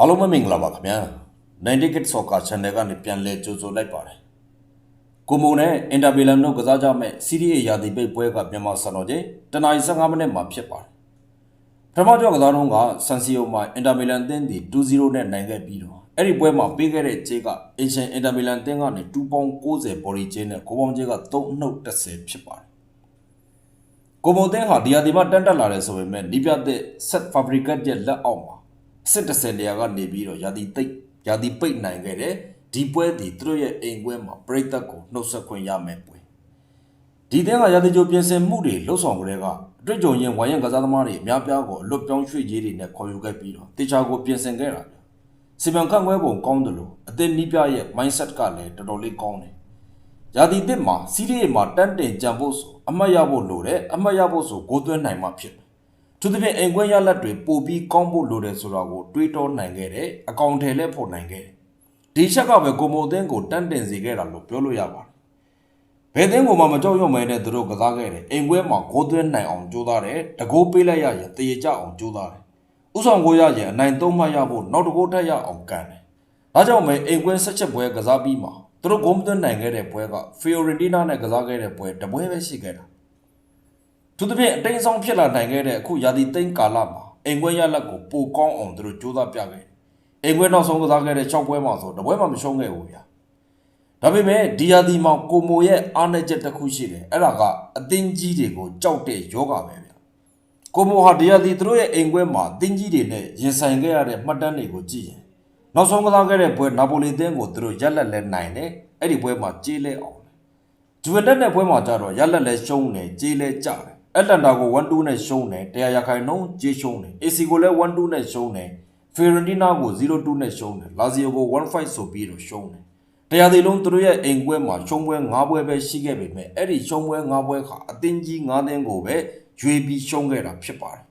အားလုံးပဲမင်္ဂလာပါခင်ဗျာ90 Kid Soccer Channel ကနေပြန်လည်ကြိုဆိုလိုက်ပါတယ်ကိုမုံနဲ့အင်တာဘီလန်တို့ကစားကြမဲ့စီးရီးအရာဒီပိတ်ပွဲကမြန်မာစံတော်ချိန်တနင်္လာ15မိနစ်မှာဖြစ်ပါတယ်ပထမကြောက်ကစားတော့ကဆန်စီယိုမှာအင်တာမီလန်တင်းတီ2-0နဲ့နိုင်ခဲ့ပြီးတော့အဲ့ဒီပွဲမှာပေးခဲ့တဲ့ခြေကအင်ရှင်အင်တာမီလန်တင်းကနေ2ပေါင်း90ဘော်ဒီခြေနဲ့ကိုပေါင်းခြေက3နှုတ်30ဖြစ်ပါတယ်ကိုမုံတင်းဟာဒီယာဒီမှာတန်းတက်လာတယ်ဆိုပေမဲ့နီးပြတဲ့ဆက်ဖာဘရီကတ်ရဲ့လက်အောက်မှာ စစ်တဆယ်နေရာကနေပြီးတော့ယာတီတိတ်ယာတီပိတ်နိုင်ခဲ့တယ်ဒီပွဲဒီသူတို့ရဲ့အိမ်ကွဲမှာပရိသတ်ကိုနှုတ်ဆက်ခွင့်ရမယ်ပွဲဒီတဲ့ကယာတီချိုပြင်ဆင်မှုတွေလှုပ်ဆောင်ကြတဲ့ကအတွေ့အကြုံရင်ဝိုင်းရန်ကစားသမားတွေအများပြားကိုအလွတ်ပြောင်းရွှေ့ရေးတွေနဲ့ခေါ်ယူခဲ့ပြီးတော့တေချာကိုပြင်ဆင်ခဲ့တာလေစီမံခန့်ခွဲပုံကောင်းတယ်လို့အသင်းနီးပြရဲ့ mindset ကလည်းတော်တော်လေးကောင်းတယ်ယာတီတစ်မှာစီးရီးမှာတန်းတင်ကြံဖို့ဆိုအမှတ်ရဖို့လိုတယ်အမှတ်ရဖို့ဆိုကိုသွင်းနိုင်မှဖြစ်တယ် သူသဖြင့်အိမ်ခွင့်ရလက်တွေပို့ပြီးကောင်းဖို့လိုတယ်ဆိုတာကိုတွေးတောနိုင်ခဲ့တယ်အကောင့်ထဲလဲဖို့နိုင်ခဲ့တယ်ဒီချက်ကပဲကိုမိုအသင်းကိုတန်းတင်စေခဲ့တာလို့ပြောလို့ရပါတယ်ဘယ်သင်းကိုမှမကြောက်ရွံ့မဲနဲ့သူတို့ကစားခဲ့တယ်အိမ်ခွဲမှာဂိုးသွင်းနိုင်အောင်ကြိုးစားတယ်တကိုးပေးလိုက်ရရင်တရေကြအောင်ကြိုးစားတယ်ဥဆောင်ကိုရရင်အနိုင်သုံးမှရဖို့နောက်တကိုးထက်ရအောင်ကန်တယ်ဒါကြောင့်မဲအိမ်ခွင်းဆက်ချက်ပွဲကစားပြီးမှသူတို့ဂိုးမသွင်းနိုင်ခဲ့တဲ့ပွဲကဖီယိုရင်တီနာနဲ့ကစားခဲ့တဲ့ပွဲတပွဲပဲရှိခဲ့တာ သူသဖြင့်အတိမ်ဆောင်ဖြစ်လာနိုင်ခဲ့တဲ့အခုရာသီသိမ်းကာလမှာအိမ်ခွဲရလက်ကိုပိုကောင်းအောင်သူတို့ကြိုးစားပြခဲ့တယ်။အိမ်ခွဲနောက်ဆုံးကစားခဲ့တဲ့6ပွဲမှာဆိုတပွဲမှမရှုံးခဲ့ဘူးဗျာ။ဒါပေမဲ့ဒီရာသီမှာကိုမိုရဲ့အားနည်းချက်တစ်ခုရှိတယ်။အဲ့ဒါကအသင်းကြီးတွေကိုကြောက်တဲ့ယောဂပဲဗျာ။ကိုမိုဟာဒီရာသီသူတို့ရဲ့အိမ်ခွဲမှာအသင်းကြီးတွေနဲ့ရင်ဆိုင်ခဲ့ရတဲ့မှတ်တမ်းတွေကိုကြည့်ရင်နောက်ဆုံးကစားခဲ့တဲ့ပွဲနာပိုလီအသင်းကိုသူတို့ရက်လက်လဲနိုင်တယ်။အဲ့ဒီပွဲမှာကြေးလဲအောင်ဂျူဗန်တက်နဲ့ပွဲမှာကြတော့ရလက်လည်းရှုံးတယ်ကြေးလည်းကျတယ် အက်တလန်တာကို1-2နဲ့ရှုံးတယ်တရားရခိုင်နှုန်းကြေးရှုံးတယ် AC ကိုလည်း1-2နဲ့ရှုံးတယ်ဖီရန်တီနာကို0-2နဲ့ရှုံးတယ်လာဇီယိုကို1-5ဆိုပြီးတော့ရှုံးတယ်တရားဒီလုံးသူတို့ရဲ့အိမ်ကွဲမှာရှုံးပွဲ9ပွဲပဲရှိခဲ့ပေမဲ့အဲ့ဒီရှုံးပွဲ9ပွဲခါအသင်းကြီး9သင်းကိုပဲရွေးပြီးရှုံးခဲ့တာဖြစ်ပါတယ်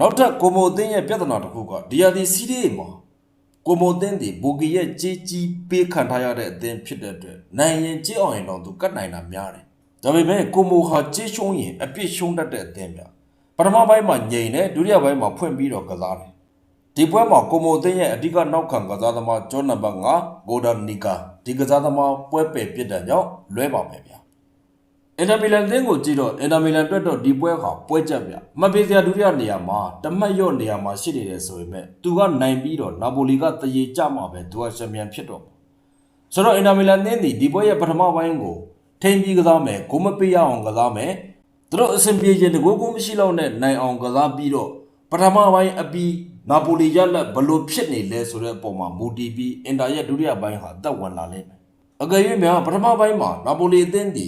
နောက်ထပ်ကိုမိုအသင်းရဲ့ပြဿနာတစ်ခုကဒီယာဒီစီးရီးမှာကိုမိုတင်းဒီဘူဂီရဲ့ကြီးကြီးပေးခံထားရတဲ့အသင်းဖြစ်တဲ့အတွက်နိုင်ရင်ကြီးအောင်ရင်တော့သူကတ်နိုင်တာများတယ်။ ဒါပေမဲ့ကိုမိုဟာကြီးရှုံးရင်အပြစ်ရှုံးတတ်တဲ့အသင်းပြ။ပထမပိုင်းမှာငြိမ်တယ်ဒုတိယပိုင်းမှာဖွင့်ပြီးတော့ကစားတယ်။ဒီပွဲမှာကိုမိုတင်းရဲ့အဓိကနောက်ခံကစားသမားဂျောနံပါတ်9ဂိုဒန်နီကာဒီကစားသမားပွဲပယ်ပြစ်တဲ့ကြောင့်လွဲပါမယ်ဗျာ။အင်တာမီလန်တင်းကိုကြည့်တော့အင်တာမီလန်အတွက်တော့ဒီပွဲဟာပွဲချက်ပြမပေးစရာဒုတိယနေရာမှာတမတ်ရော့နေရာမှာရှိနေတယ်ဆိုပေမဲ့သူကနိုင်ပြီးတော့နာပိုလီကတရေကြမှာပဲသူကချန်ပီယံဖြစ်တော့မှာဆိုတော့အင်တာမီလန်တင်းဒီဒီပွဲရဲ့ပထမပိုင်းကို ထိမ့်ပြီးကစားမယ်ဂိုးမပေးရအောင်ကစားမယ်သူတို့အဆင်ပြေခြင်းတကူကူမရှိတော့နဲ့နိုင်အောင်ကစားပြီးတော့ပထမပိုင်းအပြီးနာပိုလီရလက်ဘလို့ဖြစ်နေလဲဆိုတဲ့အပေါ်မှာမူတည်ပြီးအင်တာရဲ့ဒုတိယပိုင်းဟာတက်ဝင်လာလိမ့်မယ်အကယ်၍များပထမပိုင်းမှာနာပိုလီအသင်းဒီ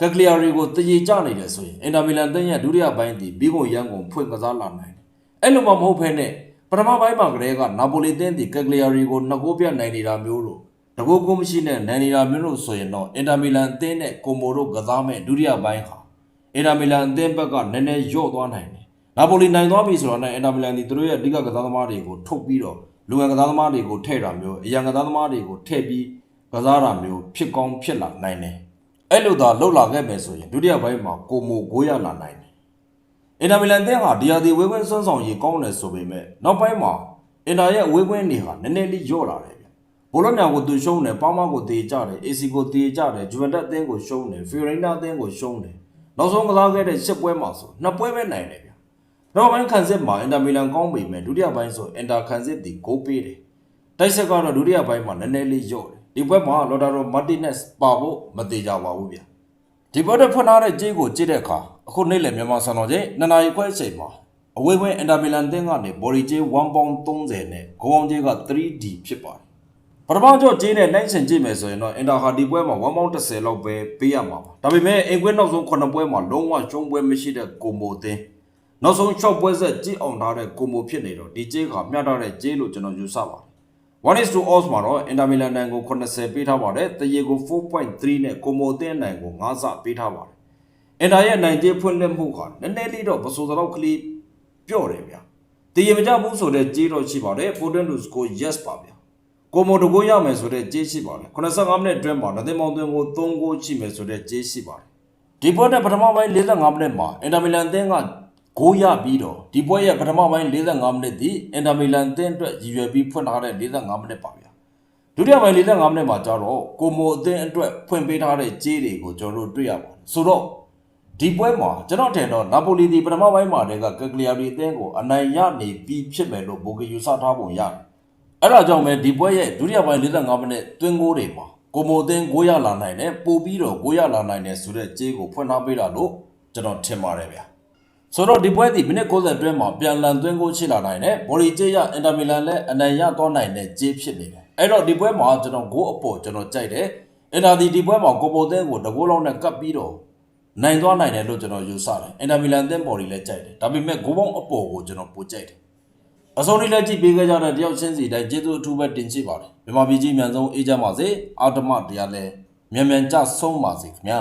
ကက်ကလီယာရီကိုတရေကျနေတယ်ဆိုရင်အင်တာမီလန်တင်းရဲ့ဒုတိယပိုင်းဒီဘီဂုံရန်ကုန်ဖွင့်ကစားလာနိုင်တယ်။အဲ့လိုမှမဟုတ်ဘဲနဲ့ပထမပိုင်းမှာကလေးကနာပိုလီတင်းဒီကက်ကလီယာရီကိုနှစ်ကိုးပြတ်နိုင်နေတာမျိုးလို့ တကူကိုမရှိနဲ့နိုင်နေတာမျိုးလို့ဆိုရင်တော့အင်တာမီလန်အသင်းနဲ့ကိုမိုတို့ကစားမဲ့ဒုတိယပိုင်းဟာအင်တာမီလန်အသင်းဘက်ကနည်းနည်းညော့သွားနိုင်တယ်။နာပိုလီနိုင်သွားပြီဆိုတော့လည်းအင်တာမီလန်ဒီသူတို့ရဲ့အဓိကကစားသမားတွေကိုထုတ်ပြီးတော့လူငယ်ကစားသမားတွေကိုထည့်တာမျိုးအရန်ကစားသမားတွေကိုထည့်ပြီးကစားတာမျိုးဖြစ်ကောင်းဖြစ်လာနိုင်တယ်။အဲ့လိုသာလှုပ်လာခဲ့မယ်ဆိုရင်ဒုတိယပိုင်းမှာကိုမိုကိုရလာနိုင်တယ်။အင်တာမီလန်တင်းဟာဒီယာဒီဝေးခွင်းစွန်းဆောင်ရေးကောင်းတယ်ဆိုပေမဲ့နောက်ပိုင်းမှာအင်တာရဲ့ဝေးခွင်းတွေဟာနည်းနည်းလေးညော့လာတယ်ဗျ။ ဘောလုံးညာကိုသူရှုံးတယ်၊ပါမာကိုတေကြတယ်၊အေစီကိုတေကြတယ်၊ဂျူဗန်တက်အသင်းကိုရှုံးတယ်၊ဖီရိုရင်းနာအသင်းကိုရှုံးတယ်။နောက်ဆုံးကစားခဲ့တဲ့ရှစ်ပွဲမှာဆိုနှစ်ပွဲပဲနိုင်တယ်ဗျ။နောက်ပိုင်းခံစစ်မှာအင်တာမီလန်ကောင်းပေမဲ့ဒုတိယပိုင်းဆိုအင်တာခံစစ်တီဂိုးပေးတယ်။တိုက်ဆက်ကတော့ဒုတိယပိုင်းမှာနည်းနည်းလေးညော့တယ်။ဒီပွဲမှာလော်တာရိုမာတီနက်စ်ပါဖို့မသေးကြပါဘူးဗျ။ဒီဘော့တက်ဖွင့်ထားတဲ့ကြေးကိုကြည့်တဲ့အခါအခုနေ့လည်မြန်မာစံတော်ချိန်နှစ်နာရီခွဲအချိန်မှာအဝေးဝင်အင်တာမီလန်တင်းကနေဘော်ဒီကြေး1ပေါင်30နဲ့ဂိုးအောင်ကြေးက 3D ဖြစ်ပါတယ် ပထမကြော့ကြေးနဲ့နိုင်ချင်ကြည့်မယ်ဆိုရင်တော့အင်တာဟာဒီပွဲမှာ1ပေါင်30လောက်ပဲပေးရမှာပါဒါပေမဲ့အင်ကွင်းနောက်ဆုံး9ပွဲမှာလုံးဝရှုံးပွဲမရှိတဲ့ကိုမိုတင်းနောက်ဆုံး6ပွဲဆက်ကြည့်အောင်ထားတဲ့ကိုမိုဖြစ်နေတော့ဒီကြေးကမျှတတဲ့ကြေးလို့ကျွန်တော်ယူဆပါတယ်1 is to odds မှာတော့ Inter Milan နိုင်ကို80ပေးထားပါတယ်။တရေကို4.3နဲ့ကိုမိုတင်းနိုင်ကို9ဆပေးထားပါတယ်။ Inter ရဲ့နိုင်ကြေးဖွင့်လှစ်မှုဟာနည်းနည်းလေးတော့ပစိုးစတော့ကလေးပြော့တယ်ဗျာ။တရေမကြဘူးဆိုတဲ့ကြေးတော့ရှိပါတယ်။ Potent to score yes ပါဗျာ။ ကိုမိုတကိုရမယ်ဆိုတဲ့ကြေးရှိပါတယ်။85မိနစ်အတွင်းမှာနသိမောင်သွင်းကို3ဂိုးရှိမယ်ဆိုတဲ့ကြေးရှိပါတယ်။ဒီပေါ်တဲ့ပထမပိုင်း45မိနစ်မှာ Inter Milan အသင်းကဂိုးရပြီးတော့ဒီပွဲရဲ့ပထမပိုင်း45မိနစ်ဒီအင်တာမီလန်အသင်းအတွက်ရည်ရွယ်ပြီးဖွင့်ထားတဲ့45မိနစ်ပါဗျာဒုတိယပိုင်း45မိနစ်မှာကျတော့ကိုမိုအသင်းအတွက်ဖွင့်ပေးထားတဲ့ကြေးတွေကိုကျွန်တော်တို့တွေ့ရပါတယ်ဆိုတော့ဒီပွဲမှာကျွန်တော်ထင်တော့နာပိုလီဒီပထမပိုင်းမှာတည်းကကကလီယာရီအသင်းကိုအနိုင်ရနေပြီးဖြစ်မယ်လို့ဘိုကယူဆထားပုံရတယ် အဲ့ဒါကြောင့်ပဲဒီပွဲရဲ့ဒုတိယပိုင်း45မိနစ်တွင်းကိုတွေမှာကိုမိုအသင်းကိုရလာနိုင်တယ်ပို့ပြီးတော့ကိုရလာနိုင်တယ်ဆိုတဲ့ကြေးကိုဖွင့်ထားပေးတာလို့ကျွန်တော်ထင်ပါတယ်ဗျာဆိုတော့ဒီပွဲဒီမိနစ်60အတွင်းမှာပြန်လန်သွင်းကိုရှိလာနိုင်တယ်ဘော်လီကျေးရအင်တာမီလန်လည်းအနိုင်ရသွားနိုင်တဲ့ကျေးဖြစ်နေတယ်အဲ့တော့ဒီပွဲမှာကျွန်တော်ဂိုးအပေါ်ကျွန်တော်ကြိုက်တယ်အင်တာဒီဒီပွဲမှာကိုပိုသင်းကိုတကိုးလုံးနဲ့ကပ်ပြီးတော့နိုင်သွားနိုင်တယ်လို့ကျွန်တော်ယူဆတယ်အင်တာမီလန်သင်းဘော်လီလည်းကြိုက်တယ်ဒါပေမဲ့ဂိုးပေါင်းအပေါ်ကိုကျွန်တော်ပိုကြိုက်တယ် အစုံလေးလည်းကြည့်ပေးခဲ့ကြတဲ့တယောက်ချင်းစီတိုင်းကျေးဇူးအထူးပဲတင်ရှိပါတယ်မြန်မာပြည်ကြီးအမြန်ဆုံးအေးချမ်းပါစေအာတမတရားလည်းမြန်မြန်ကြဆုံးပါစေခင်ဗျာ